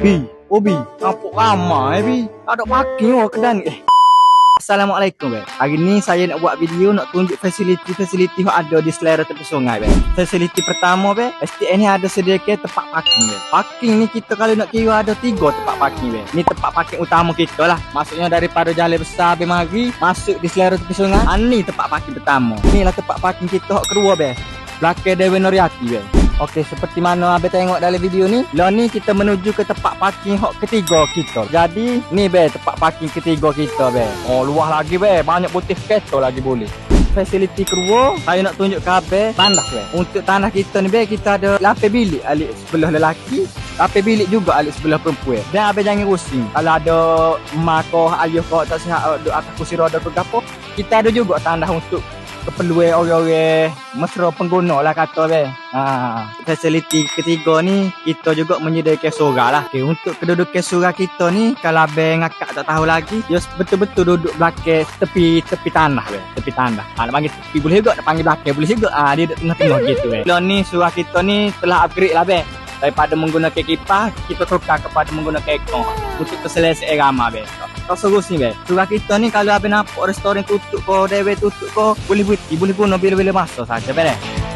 Bi, Obi, apa ramai Bi? Ada parking oh kedan ni. Eh. Assalamualaikum be. Hari ni saya nak buat video nak tunjuk fasiliti-fasiliti yang ada di selera tepi sungai be. Fasiliti pertama be, STN ni ada sediakan tempat parking be. Parking ni kita kalau nak kira ada tiga tempat parking be. Ni tempat parking utama kita lah. Maksudnya daripada jalan besar be mari masuk di selera tepi sungai. Ah, ni tempat parking pertama. Ni lah tempat parking kita hak kedua be. Belakang Dewi Nuriati be. Okey, seperti mana Abe tengok dalam video ni, lah ni kita menuju ke tempat parking hok ketiga kita. Jadi, ni be tempat parking ketiga kita be. Oh, luah lagi be, banyak putih kereta lagi boleh. Fasiliti kedua, saya nak tunjuk ke Abe tanah be. Untuk tanah kita ni be, kita ada 8 bilik alik sebelah lelaki, 8 bilik juga alik sebelah perempuan. Dan Abe jangan rusing. Kalau ada mak kau, ayah kau tak sihat duduk atas kursi roda ke apa, kita ada juga tanah untuk keperluan orang-orang mesra pengguna lah kata be. Ha, fasiliti ketiga ni kita juga menyediakan surau lah. Okay, untuk kedudukan surau kita ni kalau abang ngakak tak tahu lagi, dia betul-betul duduk belakang tepi tepi tanah be, tepi tanah. Ha, nak panggil tepi boleh juga, nak panggil belakang boleh juga. Ha, dia duduk tengah-tengah gitu be. Kalau ni surau kita ni telah upgrade lah be. Daripada menggunakan kipas, kita tukar kepada menggunakan ekor untuk keselesaan ramah besok Kau suruh sini be. surah kita ni kalau habis nampak restoran tutup ko, dewe tutup ko, boleh buti boleh guna bila-bila masa saja be.